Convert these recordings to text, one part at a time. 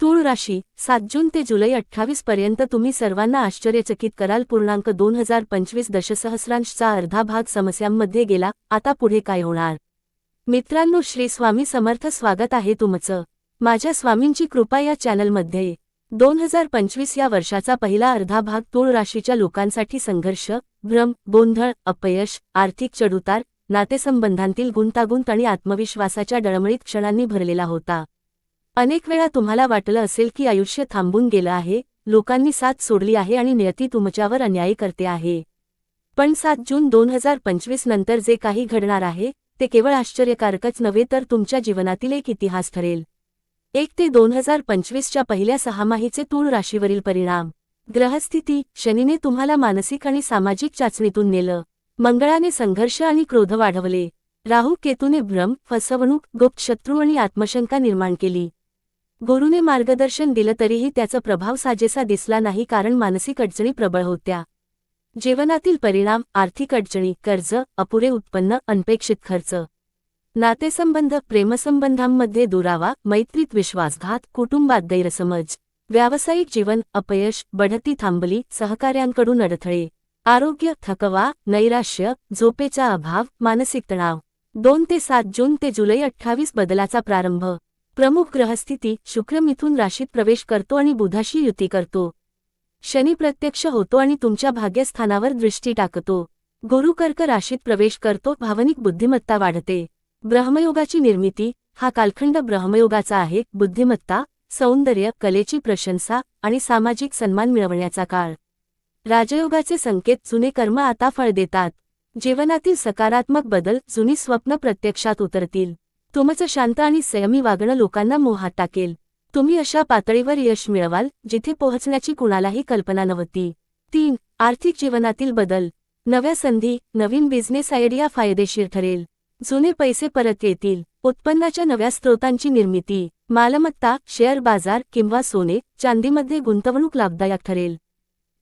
तूळ राशी सात जून ते जुलै अठ्ठावीस पर्यंत तुम्ही सर्वांना आश्चर्यचकित कराल. पूर्णांक दोन हजार पंचवीस दशसहस्रांशचा अर्धा भाग समस्यांमध्ये गेला. आता पुढे काय होणार? मित्रांनो श्री स्वामी समर्थ स्वागत आहे तुमचं. माझ्या स्वामींची कृपा या चॅनलमध्ये दोन हजार पंचवीस या वर्षाचा पहिला अर्धा भाग तूळ राशीच्या लोकांसाठी संघर्ष भ्रम गोंधळ अपयश आर्थिक चढउतार नातेसंबंधांतील गुंतागुंत आणि आत्मविश्वासाच्या डळमळीत क्षणांनी भरलेला होता. अनेक वेळा तुम्हाला वाटलं असेल की आयुष्य थांबून गेलं आहे लोकांनी साथ सोडली आहे आणि नियती तुमच्यावर अन्याय करते आहे. पण सात जून दोन हजार पंचवीस नंतर जे काही घडणार आहे ते केवळ आश्चर्यकारकच नव्हे तर तुमच्या जीवनातील एक इतिहास ठरेल. एक ते दोन हजार पंचवीसच्या पहिल्या सहामाहीचे तूळ राशीवरील परिणाम. ग्रहस्थिती शनीने तुम्हाला मानसिक आणि सामाजिक चाचणीतून नेलं. मंगळाने संघर्ष आणि क्रोध वाढवले. राहू केतूने भ्रम फसवणूक गुप्त शत्रू आणि आत्मशंका निर्माण केली. गुरुने मार्गदर्शन दिलं तरीही त्याचा प्रभाव साजेसा दिसला नाही कारण मानसिक अडचणी प्रबळ होत्या. जीवनातील परिणाम आर्थिक अडचणी कर्ज अपुरे उत्पन्न अनपेक्षित खर्च नातेसंबंध प्रेमसंबंधांमध्ये दुरावा मैत्रीत विश्वासघात कुटुंबात गैरसमज व्यावसायिक जीवन अपयश बढती थांबली सहकाऱ्यांकडून अडथळे आरोग्य थकवा नैराश्य झोपेचा अभाव मानसिक तणाव. दोन ते सात जून ते जुलै अठ्ठावीस बदलाचा प्रारंभ. प्रमुख ग्रहस्थिती शुक्र मिथून राशीत प्रवेश करतो आणि बुधाशी युती करतो. शनी प्रत्यक्ष होतो आणि तुमच्या भाग्यस्थानावर दृष्टी टाकतो. गुरु कर्क राशीत प्रवेश करतो भावनिक बुद्धिमत्ता वाढते. ब्रह्मयोगाची निर्मिती हा कालखंड ब्रह्मयोगाचा आहे बुद्धिमत्ता सौंदर्य कलेची प्रशंसा आणि सामाजिक सन्मान मिळवण्याचा काळ. राजयोगाचे संकेत जुने कर्म आता फळ देतात. जीवनातील सकारात्मक बदल जुनी स्वप्न प्रत्यक्षात उतरतील. तुमचं शांत आणि संयमी वागणं लोकांना मोहात टाकेल. तुम्ही अशा पातळीवर यश मिळवाल जिथे पोहोचण्याची कुणालाही कल्पना नव्हती. तीन आर्थिक जीवनातील बदल. नव्या संधी नवीन बिझनेस आयडिया फायदेशीर ठरेल. जुने पैसे परत येतील. उत्पन्नाच्या नव्या स्रोतांची निर्मिती. मालमत्ता शेअर बाजार किंवा सोने चांदीमध्ये गुंतवणूक लाभदायक ठरेल.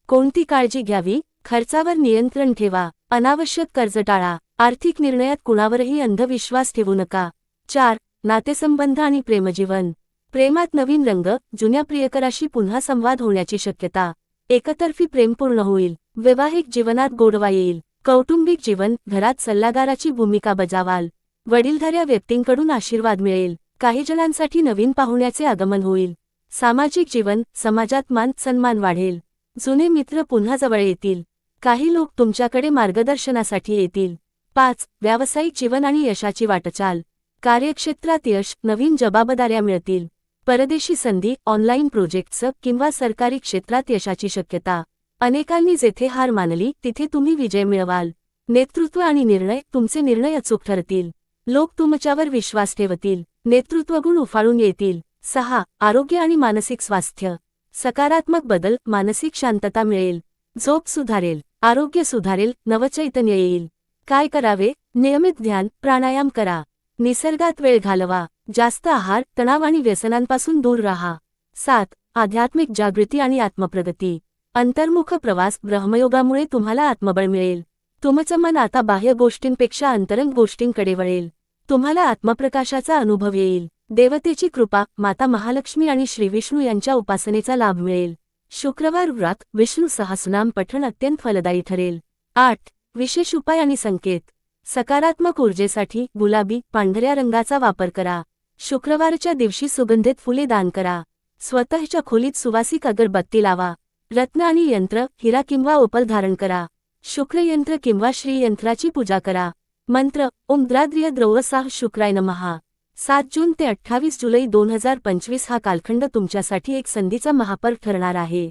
कोणती काळजी घ्यावी? खर्चावर नियंत्रण ठेवा. अनावश्यक कर्ज टाळा आर्थिक निर्णयात कुणावरही अंधविश्वास ठेवू नका. चार नातेसंबंध आणि प्रेमजीवन. प्रेमात नवीन रंग जुन्या प्रियकराशी पुन्हा संवाद होण्याची शक्यता. एकतर्फी प्रेम पूर्ण होईल. वैवाहिक जीवनात गोडवा येईल. कौटुंबिक जीवन घरात सल्लागाराची भूमिका बजावाल. वडीलधाऱ्या व्यक्तींकडून आशीर्वाद मिळेल. काही जणांसाठी नवीन पाहुण्याचे आगमन होईल. सामाजिक जीवन समाजात मान सन्मान वाढेल. जुने मित्र पुन्हा जवळ येतील. काही लोक तुमच्याकडे मार्गदर्शनासाठी येतील. पाच व्यावसायिक जीवन आणि यशाची वाटचाल. कार्यक्षेत्रात यश नवीन जबाबदाऱ्या मिळतील. परदेशी संधी ऑनलाईन प्रोजेक्ट्स किंवा सरकारी क्षेत्रात यशाची शक्यता. अनेकांनी जेथे हार मानली तिथे तुम्ही विजय मिळवाल. नेतृत्व आणि निर्णय तुमचे निर्णय अचूक ठरतील. लोक तुमच्यावर विश्वास ठेवतील. नेतृत्वगुण उफाळून येतील. सहा आरोग्य आणि मानसिक स्वास्थ्य. सकारात्मक बदल मानसिक शांतता मिळेल. झोप सुधारेल. आरोग्य सुधारेल. नवचैतन्य येईल. काय करावे? नियमित ध्यान प्राणायाम करा. निसर्गात वेळ घालवा. जास्त आहार तणाव आणि व्यसनांपासून दूर राहा. सात आध्यात्मिक जागृती आणि आत्मप्रगती. अंतर्मुख प्रवास ब्रह्मयोगामुळे तुम्हाला आत्मबळ मिळेल. तुमचं मन आता बाह्य गोष्टींपेक्षा अंतरंग गोष्टींकडे वळेल. तुम्हाला आत्मप्रकाशाचा अनुभव येईल. देवतेची कृपा माता महालक्ष्मी आणि श्रीविष्णू यांच्या उपासनेचा लाभ मिळेल. शुक्रवार व्रत विष्णू सहस्रनाम पठण अत्यंत फलदायी ठरेल. आठ विशेष उपाय आणि संकेत. सकारात्मक ऊर्जेसाठी गुलाबी पांढऱ्या रंगाचा वापर करा. शुक्रवारच्या दिवशी सुगंधित फुले दान करा. स्वतःच्या खोलीत सुवासिक अगरबत्ती लावा. रत्न आणि यंत्र हिरा किंवा ओपल धारण करा. शुक्रयंत्र किंवा श्रीयंत्राची पूजा करा. मंत्र ओमद्राद्रिय द्रौवसाह शुक्राय महा सात जून ते अठ्ठावीस जुलै दोन हजार पंचवीस हा कालखंड तुमच्यासाठी एक संधीचा महापर्व ठरणार आहे.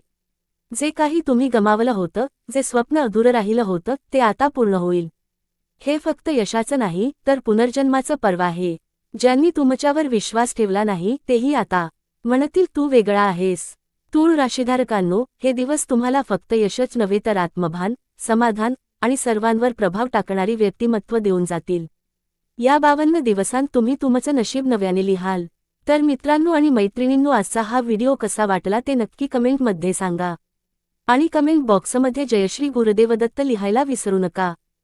जे काही तुम्ही गमावलं होतं जे स्वप्न अधुरं राहिलं होतं ते आता पूर्ण होईल. हे फक्त यशाचं नाही तर पुनर्जन्माचं पर्व आहे. ज्यांनी तुमच्यावर विश्वास ठेवला नाही तेही आता. म्हणतील तू वेगळा आहेस. तूळ राशीधारकांनो हे दिवस तुम्हाला फक्त यशच नव्हे तर आत्मभान समाधान आणि सर्वांवर प्रभाव टाकणारी व्यक्तिमत्व देऊन जातील. या बावन्न दिवसांत तुम्ही तुमचं नशीब नव्याने लिहाल. तर मित्रांनो आणि मैत्रिणींनो आजचा हा व्हिडिओ कसा वाटला ते नक्की कमेंटमध्ये सांगा. आणि कमेंट बॉक्समध्ये जयश्री गुरुदेवदत्त लिहायला विसरू नका.